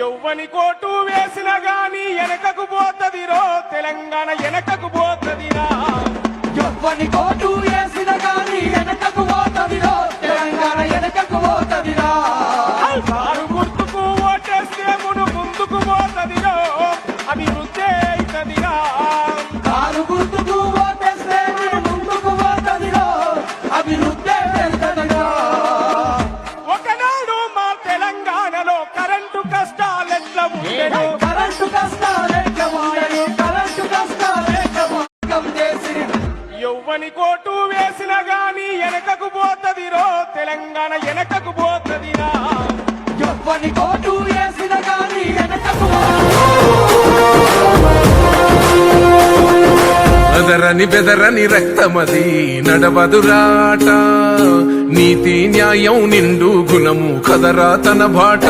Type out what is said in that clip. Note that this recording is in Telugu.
ఎవ్వని కోటు వేసిన గాని వెనకకు పోతదిరో? తెలంగాణ వెనకకు పోతదిరా? ఎవ్వని కోటు వేసిన గాని వెనకకు పోతదిరో? తెలంగాణ వెనకకు పోతదిరా? కారు గుర్తుకు ఓటేస్తే మును ముందుకు పోతదిరో? అభివృద్ధి అవుతదిరా కారు గుర్తుకు కష్టాలెట్లా ఉండేను కరెంటు కష్టాలేక ఉండను కరెంటు కష్టాలేక మార్గం చేసి ఎవ్వని కోటు వేసిన గాని వెనకకు పోతదిరో తెలంగాణ వెనకకు ఎవ్వని కోటు వేసిన గాని వెనకకు అదరని బెదరని రక్తమది నడవదురాట. నీతి న్యాయం నిండు గుణము కదరా తన బాట.